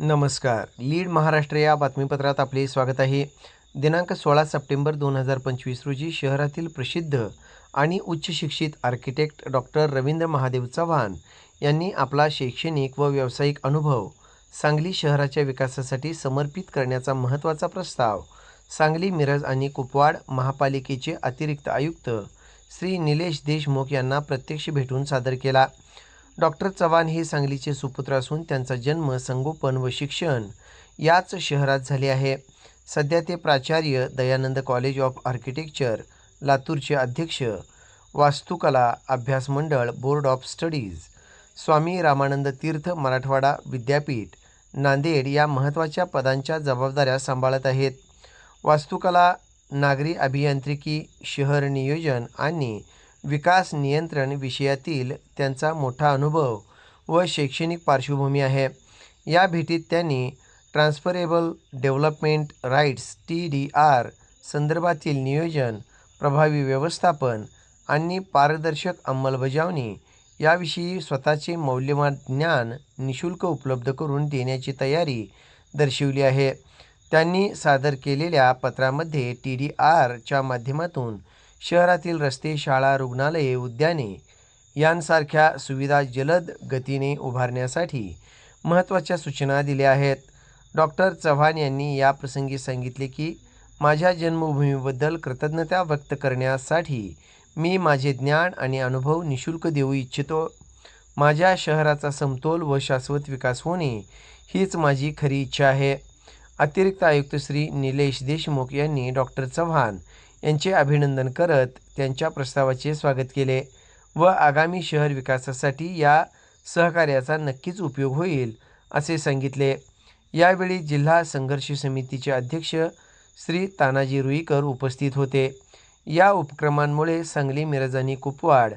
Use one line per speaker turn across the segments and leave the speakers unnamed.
नमस्कार लीड महाराष्ट्र या बातमीपत्रात आपले स्वागत आहे दिनांक सोळा सप्टेंबर दोन हजार पंचवीस रोजी शहरातील प्रसिद्ध आणि उच्च शिक्षित आर्किटेक्ट डॉक्टर रवींद्र महादेव चव्हाण यांनी आपला शैक्षणिक व व्यावसायिक अनुभव सांगली शहराच्या विकासासाठी समर्पित करण्याचा महत्त्वाचा प्रस्ताव सांगली मिरज आणि कुपवाड महापालिकेचे अतिरिक्त आयुक्त श्री निलेश देशमुख यांना प्रत्यक्ष भेटून सादर केला डॉक्टर चव्हाण हे सांगलीचे सुपुत्र असून त्यांचा जन्म संगोपन व शिक्षण याच शहरात झाले आहे सध्या ते प्राचार्य दयानंद कॉलेज ऑफ आर्किटेक्चर लातूरचे अध्यक्ष वास्तुकला अभ्यास मंडळ board of studies Swami Ramanand Tirth Marathwada विद्यापीठ नांदेड या महत्त्वाच्या पदांच्या जबाबदाऱ्या सांभाळत आहेत वास्तुकला नागरी अभियांत्रिकी शहर नियोजन आणि विकास नियंत्रण विषयातील त्यांचा मोठा अनुभव व शैक्षणिक पार्श्वभूमी आहे या भेटीत त्यांनी transferable development rights T D R संदर्भातील नियोजन प्रभावी व्यवस्थापन आणि पारदर्शक अंमलबजावणी याविषयी स्वतःचे मौल्यवान ज्ञान निशुल्क उपलब्ध करून देण्याची तयारी दर्शवली आहे त्यांनी सादर केलेल्या पत्रामध्ये टी डी आरच्या माध्यमातून शहरातील रस्ते शाळा रुग्णालये उद्याने यांसारख्या सुविधा जलद गतीने उभारण्यासाठी महत्त्वाच्या सूचना दिल्या आहेत डॉक्टर चव्हाण यांनी याप्रसंगी सांगितले की माझ्या जन्मभूमीबद्दल कृतज्ञता व्यक्त करण्यासाठी मी माझे ज्ञान आणि अनुभव निशुल्क देऊ इच्छितो माझ्या शहराचा समतोल व शाश्वत विकास होणे हीच माझी खरी इच्छा आहे अतिरिक्त आयुक्त श्री निलेश देशमुख यांनी डॉक्टर चव्हाण यांचे अभिनंदन करत त्यांच्या प्रस्तावाचे स्वागत केले व आगामी शहर विकासासाठी या सहकार्याचा नक्कीच उपयोग होईल असे सांगितले यावेळी जिल्हा संघर्ष समितीचे अध्यक्ष श्री तानाजी रुईकर उपस्थित होते या उपक्रमांमुळे सांगली मिरजानी कुपवाड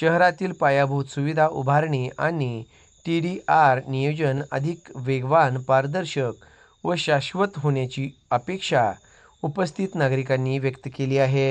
शहरातील पायाभूत सुविधा उभारणी आणि टी डी आर नियोजन अधिक वेगवान पारदर्शक व शाश्वत होण्याची अपेक्षा उपस्थित नागरिकांनी व्यक्त केली आहे